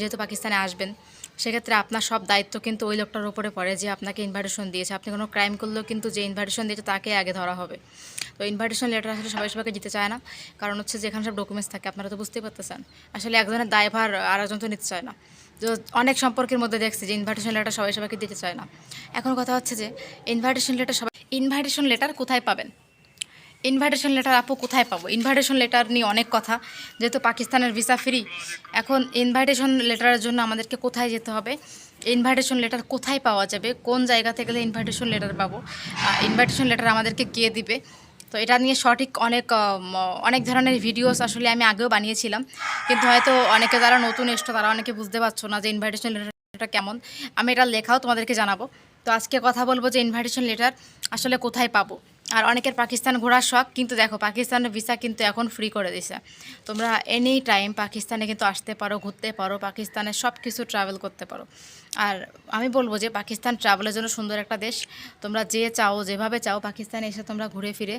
যেহেতু পাকিস্তানে আসবেন, সেক্ষেত্রে আপনার সব দায়িত্ব কিন্তু ওই লোকটার উপরে পড়ে যে আপনাকে ইনভাইটেশন দিয়েছে। আপনি কোনো ক্রাইম করলেও কিন্তু যে ইনভাইটেশন দিয়েছে তাকে আগে ধরা হবে। তো ইনভাইটেশন লেটার আসলে সবাই সবাইকে দিতে চায় না। কারণ হচ্ছে যেখানে সব ডকুমেন্টস থাকে, আপনারা তো বুঝতেই পারতেছেন। আসলে একজনের দায়ভার আর একজন তো নিতে চায় না। তো অনেক সম্পর্কের মধ্যে দেখছি যে ইনভাইটেশন লেটার সবাই সবাইকে দিতে চায় না। এখন কথা হচ্ছে যে ইনভাইটেশন লেটার সবাই ইনভাইটেশন লেটার কোথায় পাবেন? ইনভাইটেশন লেটার আপু কোথায় পাবো? ইনভাইটেশন লেটার নিয়ে অনেক কথা। যেহেতু পাকিস্তানের ভিসা ফ্রি এখন ইনভাইটেশন লেটারের জন্য আমাদেরকে কোথায় যেতে হবে? ইনভাইটেশন লেটার কোথায় পাওয়া যাবে? কোন জায়গা থেকে গেলে ইনভাইটেশন লেটার পাবো? ইনভাইটেশন লেটার আমাদেরকে কে দিবে? তো এটা নিয়ে সঠিক অনেক অনেক ধরনের ভিডিওস আসলে আমি আগেও বানিয়েছিলাম। কিন্তু হয়তো অনেকে যারা নতুন এসছো, তারা অনেকে বুঝতে পারছ না যে ইনভাইটেশন লেটারটা কেমন। আমি এটা লেখাও তোমাদেরকে জানাব। তো আজকে কথা বলব যে ইনভাইটেশন লেটার আসলে কোথায় পাবো? আর অনেকের পাকিস্তান ঘোরার শখ, কিন্তু দেখো পাকিস্তানের ভিসা কিন্তু এখন ফ্রি করে দিছে। তোমরা এনি টাইম পাকিস্তানে কিন্তু আসতে পারো, ঘুরতে পারো, পাকিস্তানে সব কিছু ট্রাভেল করতে পারো। আর আমি বলব যে পাকিস্তান ট্রাভেলের জন্য সুন্দর একটা দেশ। তোমরা যে চাও, যেভাবে চাও, পাকিস্তানে এসে তোমরা ঘুরে ফিরে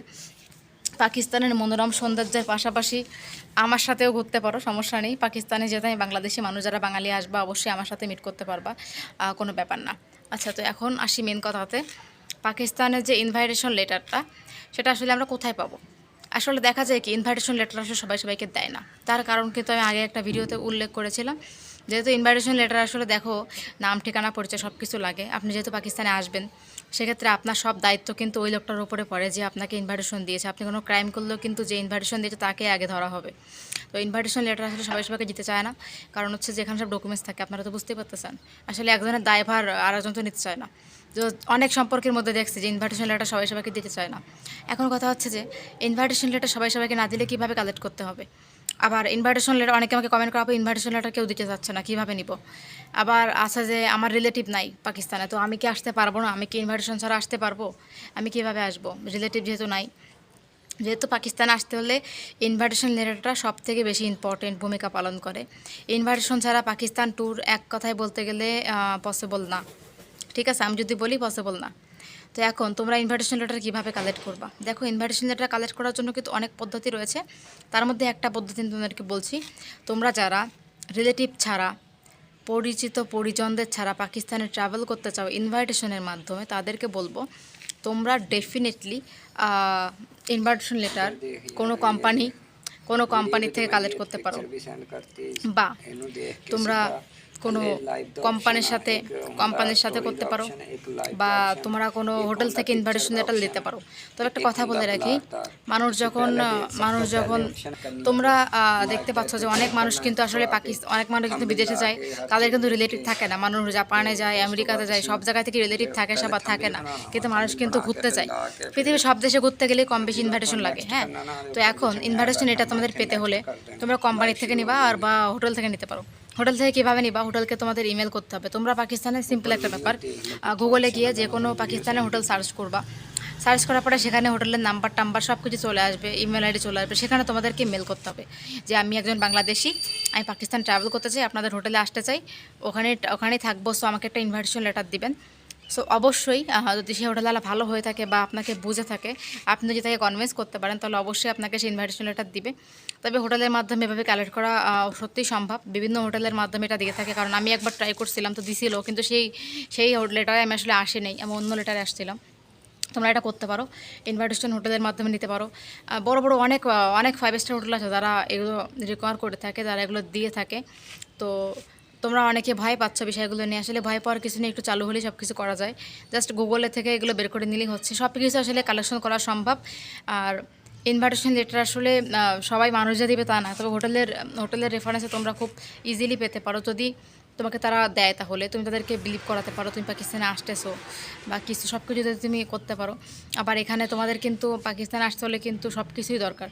পাকিস্তানের মনোরম সৌন্দর্যের পাশাপাশি আমার সাথেও ঘুরতে পারো, সমস্যা নেই। পাকিস্তানে যেতে আমি বাংলাদেশি মানুষ যারা বাঙালি আসবা, অবশ্যই আমার সাথে মিট করতে পারবা। কোনো ব্যাপার না। আচ্ছা তো এখন আসি মেন কথাতে। পাকিস্তানের যে ইনভাইটেশন লেটারটা সেটা আসলে আমরা কোথায় পাবো? আসলে দেখা যায় কি ইনভাইটেশন লেটার আসলে সবাই সবাইকে দেয় না। তার কারণ কিন্তু আমি আগে একটা ভিডিওতে উল্লেখ করেছিলাম, যেহেতু ইনভাইটেশন লেটার আসলে দেখো, নাম, ঠিকানা, পরিচয় সব কিছু লাগে। আপনি যেহেতু পাকিস্তানে আসবেন, সেক্ষেত্রে আপনার সব দায়িত্ব কিন্তু ওই লোকটার উপরে পড়ে যে আপনাকে ইনভাইটেশন দিয়েছে। আপনি কোনো ক্রাইম করলেও কিন্তু যে ইনভাইটেশন দিয়েছে, তাকে আগে ধরা হবে। তো ইনভাইটেশন লেটার আসলে সবাই সবাইকে দিতে চায় না। কারণ হচ্ছে যেখানে সব ডকুমেন্টস থাকে, আপনারা তো বুঝতেই পারতেছেন। আসলে একজনের দায়ভার আর একজন তো নিতে চায় না। তো অনেক সম্পর্কের মধ্যে দেখছি যে ইনভাইটেশন লেটার সবাই সবাইকে দিতে চায় না। এখন কথা হচ্ছে যে ইনভাইটেশন লেটার সবাই সবাইকে না দিলে কীভাবে কালেক্ট করতে হবে? আবার ইনভাইটেশন লেটার অনেকে আমাকে কমেন্ট করাবো ইনভাইটেশন লেটার কেউ দিতে চাচ্ছে না, কীভাবে নিব? আবার আছে যে আমার রিলেটিভ নাই পাকিস্তানে, তো আমি কি আসতে পারব না? আমি কি ইনভাইটেশন ছাড়া আসতে পারব? আমি কীভাবে আসব? রিলেটিভ যেহেতু নাই, যেহেতু পাকিস্তানে আসতে হলে ইনভাইটেশন লেটারটা সব থেকে বেশি ইম্পর্টেন্ট ভূমিকা পালন করে। ইনভাইটেশন ছাড়া পাকিস্তান ট্যুর এক কথায় বলতে গেলে পসিবল না। ঠিক আছে, আমি যদি বলি পসিবল না। তো এখন তোমরা ইনভাইটেশন লেটার কীভাবে কালেক্ট করবা? দেখো ইনভাইটেশন লেটার কালেক্ট করার জন্য কিন্তু অনেক পদ্ধতি রয়েছে। তার মধ্যে একটা পদ্ধতি তোমাদেরকে বলছি। তোমরা যারা রিলেটিভ ছাড়া, পরিচিত পরিজনদের ছাড়া পাকিস্তানে ট্রাভেল করতে চাও ইনভাইটেশনের মাধ্যমে, তাদেরকে বলব, তোমরা ডেফিনেটলি ইনভাইটেশন লেটার কোনো কোম্পানি কোনো কোম্পানি থেকে কালেক্ট করতে পারো। বা তোমরা কোনো কোম্পানির সাথে কোম্পানির সাথে করতে পারো বা তোমরা কোনো হোটেল থেকে ইনভাইটেশন লেটার দিতে পারো। তবে একটা কথা বলে রাখি মানুষ যখন মানুষ যখন তোমরা দেখতে পাচ্ছ যে অনেক মানুষ কিন্তু আসলে পাকিস্তান অনেক মানুষ কিন্তু বিদেশে যায় তাদের কিন্তু রিলেটিভ থাকে না। মানুষ জাপানে যায় আমেরিকাতে যায় সব জায়গা থেকে রিলেটিভ থাকে সব আর থাকে না। কিন্তু মানুষ কিন্তু ঘুরতে যায়। পৃথিবীর সব দেশে ঘুরতে গেলে কম বেশি ইনভাইটেশন লাগে হ্যাঁ। তো এখন ইনভাইটেশন এটা তোমাদের পেতে হলে তোমরা কোম্পানি থেকে নিবা আর বা হোটেল থেকে নিতে পারো। হোটেল থেকে কীভাবে নিবা? হোটেলকে তোমাদের ইমেল করতে হবে। তোমরা পাকিস্তানের সিম্পল একটা ব্যাপার। গুগলে গিয়ে যে কোনো পাকিস্তানের হোটেল সার্চ করবা। সার্চ করার পরে সেখানে হোটেলের নাম্বার টাম্বার সব কিছু চলে আসবে ইমেল আইডি চলে আসবে। সেখানে তোমাদেরকে মেল করতে হবে যে, আমি একজন বাংলাদেশি, আমি পাকিস্তান ট্রাভেল করতে চাই, আপনাদের হোটেলে আসতে চাই। ওখানে, ওখানেই থাকব সো আমাকে একটা ইনভাইটেশন লেটার দিবেন। সো অবশ্যই যদি সেই হোটেলওয়ালা ভালো হয়ে থাকে বা আপনাকে বুঝে থাকে, আপনি যদি তাকে কনভিন্স করতে পারেন, তাহলে অবশ্যই আপনাকে সে ইনভাইটেশন লেটার দিবে। তবে হোটেলের মাধ্যমে এভাবে কালেক্ট করা সত্যিই সম্ভব। বিভিন্ন হোটেলের মাধ্যমে এটা দিয়ে থাকে। কারণ আমি একবার ট্রাই করছিলাম, তো দিছিল, কিন্তু সেই সেই লেটারে আমি আসলে আসে নেই আমি অন্য লেটারে আসছিলাম। তোমরা এটা করতে পারো। ইনভাইটেশন হোটেলের মাধ্যমে নিতে পারো। বড় বড় অনেক অনেক ফাইভ স্টার হোটেল আছে যারা এগুলো রিকোয়ার করে থাকে, যারা এগুলো দিয়ে থাকে। তো তোমরা অনেকে ভয় পাচ্ছ বিষয়গুলো নিয়ে। আসলে ভয় পাওয়ার কিছু নিয়ে একটু চালু হলেই সব কিছু করা যায়। জাস্ট গুগলে থেকে এগুলো বের করে নিলেই হচ্ছে। সব কিছু আসলে কালেকশন করা সম্ভব। আর ইনভাইটেশন লেটার আসলে সবাই মানুষ যা দিবে তা না। তবে হোটেলের হোটেলের রেফারেন্সে তোমরা খুব ইজিলি পেতে পারো। যদি তোমাকে তারা দেয় তাহলে, তুমি তাদেরকে বিলিভ করাতে পারো, তুমি পাকিস্তানে আসতেছো বা কিছু সব কিছু যদি তুমি করতে পারো। আবার এখানে তোমাদের কিন্তু পাকিস্তানে আসতে হলে কিন্তু সব কিছুই দরকার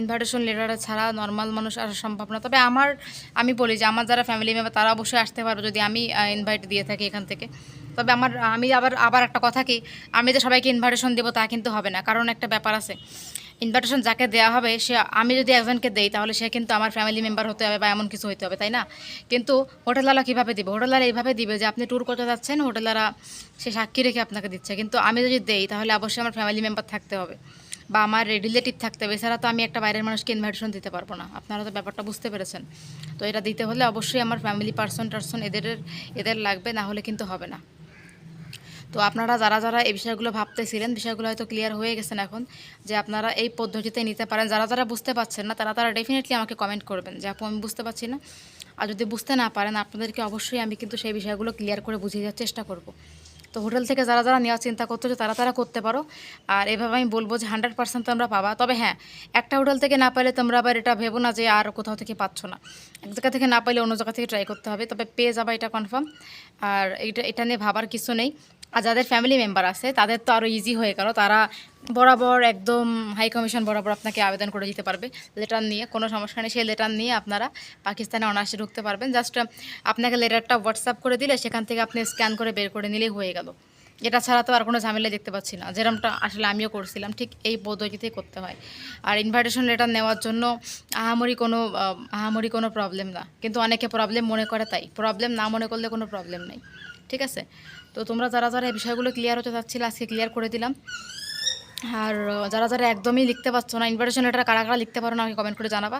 ইনভাইটেশন লেটার ছাড়া নর্মাল মানুষ আসা সম্ভব না। তবে আমার, আমি বলি যে আমার যারা ফ্যামিলি মেম্বার তারা অবশ্যই আসতে পারবে যদি আমি ইনভাইট দিয়ে থাকি এখান থেকে। তবে আমার, আমি আবার আবার একটা কথা কি, আমি যে সবাইকে ইনভাইটেশন দেবো তা কিন্তু হবে না। কারণ একটা ব্যাপার আছে ইনভাইটেশন যাকে দেওয়া হবে, সে আমি যদি একজনকে দেই, তাহলে সে কিন্তু আমার ফ্যামিলি মেম্বার হতে হবে বা এমন কিছু হতে হবে, তাই না? কিন্তু হোটেলওয়ালা কীভাবে দিবে? হোটেলওয়ালা এইভাবে দিবে যে আপনি ট্যুর করতে যাচ্ছেন হোটেলওয়ালা সে সাক্ষী রেখে আপনাকে দিচ্ছে। কিন্তু আমি যদি দেই, তাহলে অবশ্যই আমার ফ্যামিলি মেম্বার থাকতে হবে বা আমার রিলেটিভ থাকতে হবে। এছাড়া তো আমি একটা বাইরের মানুষকে ইনভাইটেশন দিতে পারব না। আপনারা তো ব্যাপারটা বুঝতে পেরেছেন। তো এটা দিতে হলে অবশ্যই আমার ফ্যামিলি পার্সন টার্সন এদের এদের লাগবে, না হলে কিন্তু হবে না। তো আপনারা যারা যারা এই বিষয়গুলো ভাবতেছিলেন, বিষয়গুলো হয়তো ক্লিয়ার হয়ে গেছেন এখন, যে আপনারা এই পদ্ধতিতে নিতে পারেন। যারা যারা বুঝতে পারছেন না, তারা তারা ডেফিনেটলি আমাকে কমেন্ট করবেন, যে আপু, আমি বুঝতে পারছি না। আর যদি বুঝতে না পারেন, আপনাদেরকে অবশ্যই আমি কিন্তু সেই বিষয়গুলো ক্লিয়ার করে বুঝিয়ে দেওয়ার চেষ্টা করব। তো হোটেল থেকে যারা যারা নেওয়ার চিন্তা করতেছো তারা তারা করতে পারো। আর এভাবে আমি বলব যে হান্ড্রেড পার্সেন্ট তোমরা পাবা। তবে হ্যাঁ একটা হোটেল থেকে না পাইলে তোমরা আবার এটা ভেবো না যে আর কোথাও থেকে পাচ্ছ না। এক জায়গা থেকে না পাইলে অন্য জায়গা থেকে ট্রাই করতে হবে। তবে পেয়ে যাবা এটা কনফার্ম আর এটা এটা নিয়ে ভাবার কিছু নেই। আর যাদের ফ্যামিলি মেম্বার আছে তাদের তো আরও ইজি হয়ে গেল। তারা বরাবর একদম হাই কমিশন বরাবর আপনাকে আবেদন করে দিতে পারবে লেটার নিয়ে। কোনো সমস্যা নেই সেই লেটার নিয়ে আপনারা পাকিস্তানে অনায়াসে ঢুকতে পারবেন। জাস্ট আপনাকে লেটারটা হোয়াটসঅ্যাপ করে দিলে সেখান থেকে আপনি স্ক্যান করে বের করে নিলেই হয়ে গেল। এটা ছাড়া তো আর কোনো ঝামেলা দেখতে পাচ্ছি না। যেরকমটা আসলে আমিও করছিলাম ঠিক এই পদ্ধতিতেই করতে হয়। আর ইনভাইটেশন লেটার নেওয়ার জন্য আহামরি কোনো আহ, আহামরি কোনো প্রবলেম না। কিন্তু অনেকে প্রবলেম মনে করে তাই। প্রবলেম না মনে করলে কোনো প্রবলেম নেই। ঠিক আছে? তো তোমরা যারা যারা এই বিষয়গুলো ক্লিয়ার হতে চাচ্ছিলে, আজকে ক্লিয়ার করে দিলাম। আর যারা যারা একদমই লিখতে পারছ না ইনভাইটেশন লেটার কারা কারা লিখতে পারো না, আমাকে কমেন্ট করে জানাবা।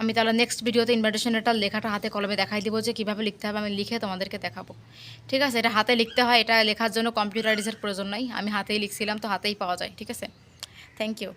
আমি তাহলে নেক্সট ভিডিওতে ইনভাইটেশন লেটার লেখাটা হাতে কলমে দেখাই দিব যে কীভাবে লিখতে হবে, আমি লিখে তোমাদেরকে দেখাবো। ঠিক আছে? এটা হাতে লিখতে হয়, এটা লেখার জন্য কম্পিউটারাইজের প্রয়োজন নাই। আমি হাতেই লিখছিলাম, তো হাতেই পাওয়া যায়। ঠিক আছে? Thank you